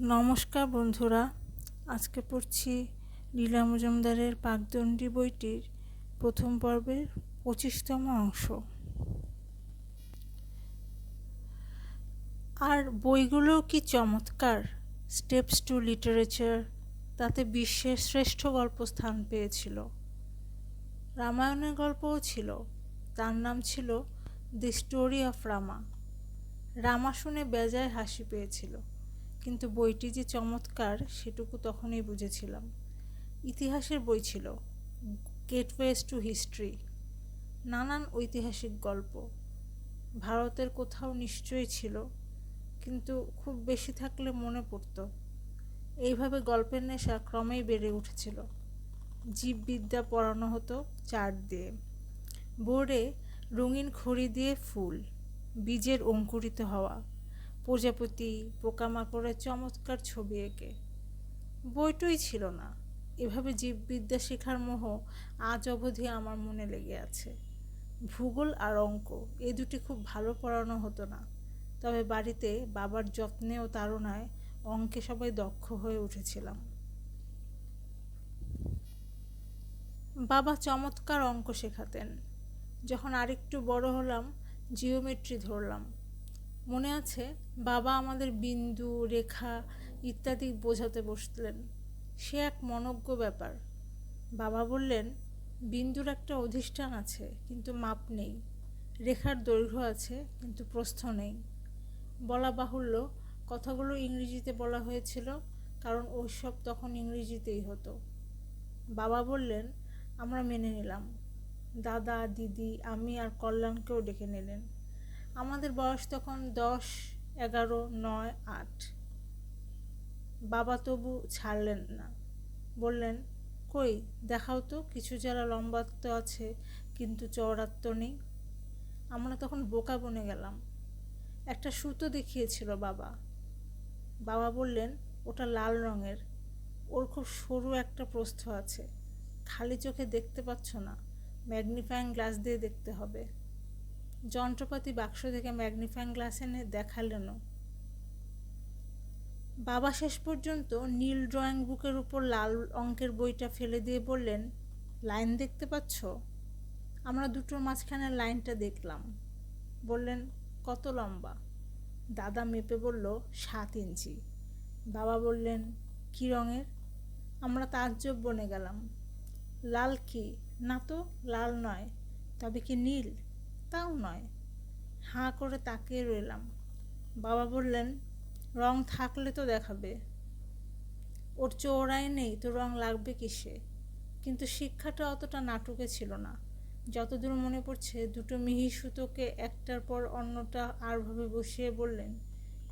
নমস্কার বন্ধুরা, আজকে পড়ছি লীলা মজুমদারের পাকদণ্ডী বইটির প্রথম পর্বের পঁচিশতম অংশ। আর বইগুলো কি চমৎকার স্টেপস টু লিটারেচার তাতে বিশ্বের শ্রেষ্ঠ গল্প স্থান পেয়েছিল। রামায়ণের গল্পও ছিল, তার নাম ছিল দি স্টোরি অফ রামা। রামা শুনে বেজায় হাসি পেয়েছিল। কিন্তু বইটি যে চমৎকার, সেটুকু তখনই বুঝেছিলাম। ইতিহাসের বই ছিল, গেটওয়েজ টু হিস্ট্রি, নানান ঐতিহাসিক গল্প। ভারতের কোথাও নিশ্চয়ই ছিল, কিন্তু খুব বেশি থাকলে মনে পড়তো। এইভাবে গল্পের নেশা ক্রমেই বেড়ে উঠেছিল। জীববিদ্যা পড়ানো হতো চার দিয়ে। বোর্ডে রঙিন খড়ি দিয়ে ফুল, বীজের অঙ্কুরিত হওয়া। প্রজাপতি পোকামাকড়ের চমৎকার ছবি এঁকে। বইটই ছিল না। এভাবে জীববিদ্যা শেখার মোহ আজ অবধি আমার মনে লেগে আছে। ভূগোল আর অঙ্ক, এ দুটি খুব ভালো পড়ানো হতো না। তবে বাড়িতে বাবার যত্নে ও তাড়নায় অঙ্কে সবাই দক্ষ হয়ে উঠেছিলাম। বাবা চমৎকার অঙ্ক শেখাতেন। যখন আরেকটু বড় হলাম, জিওমেট্রি ধরলাম। মনে আছে? বাবা আমাদের বিন্দু, রেখা ইত্যাদি বোঝাতে বসলেন। সে এক মনজ্ঞ ব্যাপার। বাবা বললেন, বিন্দুর একটা অধিষ্ঠান আছে, কিন্তু মাপ নেই। রেখার দৈর্ঘ্য আছে, কিন্তু প্রস্থ নেই। বলা বাহুল্য, কথাগুলো ইংরেজিতে বলা হয়েছিল, কারণ ওইসব তখন ইংরেজিতেই হতো। বাবা বললেন, আমরা মেনে নিলাম। দাদা, দিদি, আমি আর কল্যাণকেও ডেকে নিলেন। আমাদের বয়স তখন দশ, এগারো, নয়, আট। বাবা তবু ছাড়লেন না। বললেন, কই, দেখাও তো, কিছু যারা লম্বাত্ব আছে, কিন্তু চওড়াত্ব নেই। আমরা তখন বোকা বনে গেলাম। একটা সুতো দেখিয়েছিল বাবা। বাবা বললেন, ওটা লাল রঙের। ওর খুব সরু একটা প্রস্থ আছে। খালি চোখে দেখতে পাচ্ছ না। ম্যাগনিফাইং গ্লাস দিয়ে দেখতে হবে। যন্ত্রপাতি বাক্স থেকে ম্যাগনিফাইং গ্লাস এনে দেখালেন বাবা শেষ পর্যন্ত নীল ড্রয়িং বুকের উপর লাল অঙ্কের বইটা ফেলে দিয়ে বললেন, লাইন দেখতে পাচ্ছ? আমরা দুটোর মাঝখানে লাইনটা দেখলাম। বললেন, কত লম্বা? দাদা মেপে বলল, সাত ইঞ্চি। বাবা বললেন, কি রঙের? আমরা তাজ্জব বনে গেলাম। লাল কি? না তো, লাল নয়, তবে কি নীল? তাও নয়। হাঁ করে তাকিয়ে রইলাম। বাবা বললেন, রং থাকলে তো দেখাবে। ওর চৌড়াই নেই তো রং লাগবে কিসে? কিন্তু শিক্ষাটা অতটা নাটকে ছিল না। যতদূর মনে পড়ছে, দুটো মিহি সুতোকে একটার পর অন্যটা আরভাবে বসিয়ে বললেন,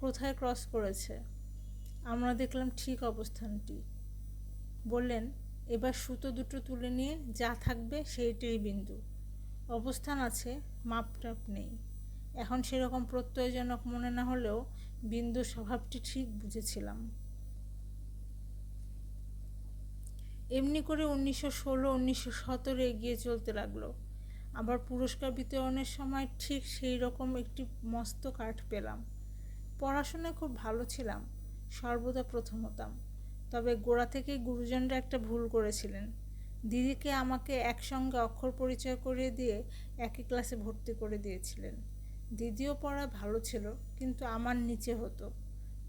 কোথায় ক্রস করেছে? আমরা দেখলাম ঠিক অবস্থানটি। বললেন, এবার সুতো দুটো তুলে নিয়ে যা থাকবে সেইটাই বিন্দু। অবস্থান আছে, মাপটাপ নেই। এখন সেরকম প্রত্যয়জনক মনে না হলেও বিন্দু স্বভাবটি ঠিক বুঝেছিলাম। এমনি করে উনিশশো ষোলো, উনিশশো সতেরো এগিয়ে চলতে লাগল। আবার পুরস্কার বিতরণের সময় ঠিক সেই রকম একটি মস্ত কাঠ পেলাম। পড়াশোনায় খুব ভালো ছিলাম, সর্বদা প্রথম হতাম। তবে গোড়া থেকেই গুরুজনরা একটা ভুল করেছিলেন। দিদিকে আমাকে একসঙ্গে অক্ষর পরিচয় করিয়ে দিয়ে একই ক্লাসে ভর্তি করে দিয়েছিলেন। দিদিও পড়া ভালো ছিল, কিন্তু আমার নিচে হতো।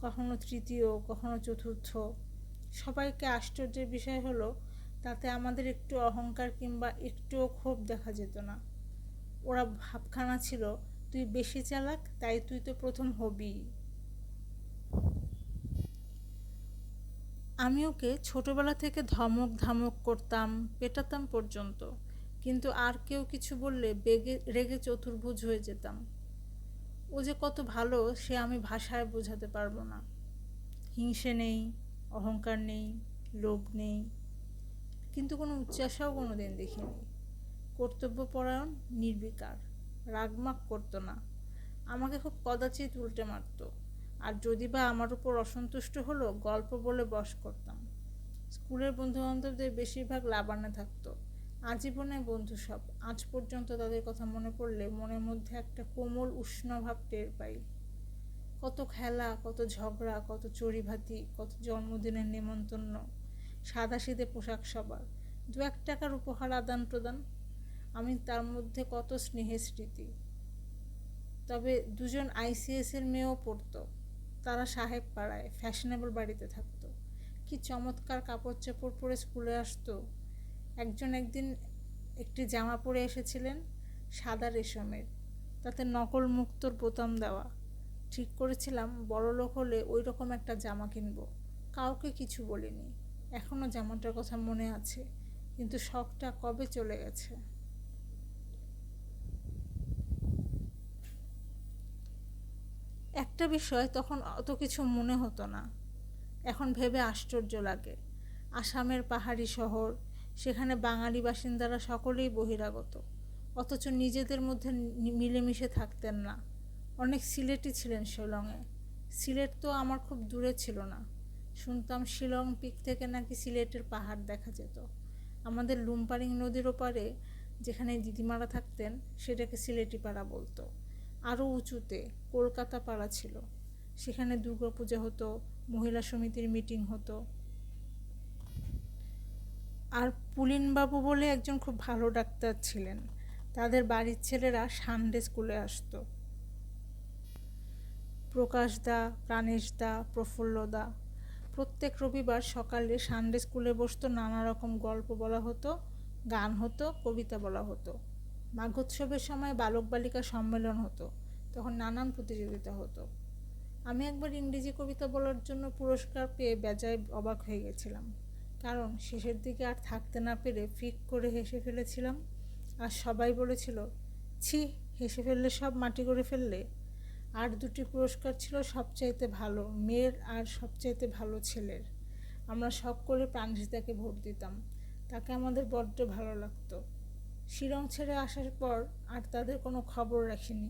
কখনো তৃতীয়, কখনো চতুর্থ। সবাইকে আশ্চর্যের বিষয় হলো, তাতে আমাদের একটু অহংকার কিংবা একটুও ক্ষোভ দেখা যেত না। ওরা ভাবখানা ছিল, তুই বেশি চালাক, তাই তুই তো প্রথম হবি। আমি ওকে ছোটবেলা থেকে ধমক ধামক করতাম, পেটাতাম পর্যন্ত। কিন্তু আর কেউ কিছু বললে বেগে, রেগে চতুর্ভুজ হয়ে যেতাম। ও যে কত ভালো, সে আমি ভাষায় বোঝাতে পারব না। হিংসে নেই, অহংকার নেই, লোভ নেই। কিন্তু কোনো উচ্চাসাও কোনো দিন দেখিনি কর্তব্যপরায়ণ নির্বিকার। রাগমাগ করতো না। আমাকে খুব কদাচিৎ উল্টে মারতো। আর যদি বা আমার উপর অসন্তুষ্ট হলো, গল্প বলে বস করতাম। স্কুলের বন্ধুবান্ধবদের বেশিরভাগ লাবানে থাকতো। আজীবনে বন্ধু সব। আজ পর্যন্ত তাদের কথা মনে পড়লে মনের মধ্যে একটা কোমল উষ্ণ ভাব টের পাই। কত খেলা, কত ঝগড়া, কত চড়িভাতি, কত জন্মদিনের নেমন্তন্ন। সাদা সিধে পোশাক সবার। দু এক টাকার উপহার আদান প্রদান। আমি তার মধ্যে কত স্নেহের স্মৃতি। তবে দুজন আইসিএসের মেয়েও পড়তো। তারা সাহেব পাড়ায় ফ্যাশনেবল বাড়িতে থাকতো। কি চমৎকার কাপড় চাপড় পরে স্কুলে আসতো। একজন একদিন একটি জামা পরে এসেছিলেন সাদা রেশমের। তাতে নকল মুক্তর বোতাম দেওয়া। ঠিক করেছিলাম, বড় লোক হলে ওই রকম একটা জামা কিনবো। কাউকে কিছু বলিনি। এখনও জামাটার কথা মনে আছে, কিন্তু শখটা কবে চলে গেছে? একটা বিষয় তখন অত কিছু মনে হতো না। এখন ভেবে আশ্চর্য লাগে। আসামের পাহাড়ি শহর, সেখানে বাঙালি বাসিন্দারা সকলেই বহিরাগত। অথচ নিজেদের মধ্যে মিলেমিশে থাকতেন না। অনেক সিলেটই ছিলেন শিলংয়ে। সিলেট তো আমার খুব দূরে ছিল না। শুনতাম শিলং পিক থেকে নাকি সিলেটের পাহাড় দেখা যেত। আমাদের লুম্পারিং নদীর ওপারে যেখানে দিদিমারা থাকতেন, সেটাকে সিলেটি পাড়া বলতো। আরও উঁচুতে কলকাতা পাড়া ছিল। সেখানে দুর্গাপূজা হতো, মহিলা সমিতির মিটিং হতো। আর পুলিনবাবু বলে একজন খুব ভালো ডাক্তার ছিলেন। তাদের বাড়ির ছেলেরা সানডে স্কুলে আসতো। প্রকাশ দা, প্রাণেশ দা, প্রফুল্ল দা, প্রত্যেক রবিবার সকালে সানডে স্কুলে বসতো, নানা রকম গল্প বলা হতো, গান হতো, কবিতা বলা হতো। মাঘোৎসবের সময় বালক বালিকা সম্মেলন হতো, তখন নানান প্রতিযোগিতা হতো। আমি একবার ইংরেজি কবিতা বলার জন্য পুরস্কার পেয়ে বেজায় অবাক হয়ে গেছিলাম। কারণ শেষের দিকে আর থাকতে না পেরে ফিক করে হেসে ফেলেছিলাম। আর সবাই বলেছিল, ছি, হেসে ফেললে সব মাটি করে ফেললে। আর দুটি পুরস্কার ছিল সবচাইতে ভালো, মেয়ের আর সবচাইতে ভালো ছেলের। আমরা সব করে প্রাণজিতাকে ভোট দিতাম। তাকে আমাদের বড্ড ভালো লাগতো। শিলং ছেড়ে আসার পর আর তাদের কোনো খবর রাখিনি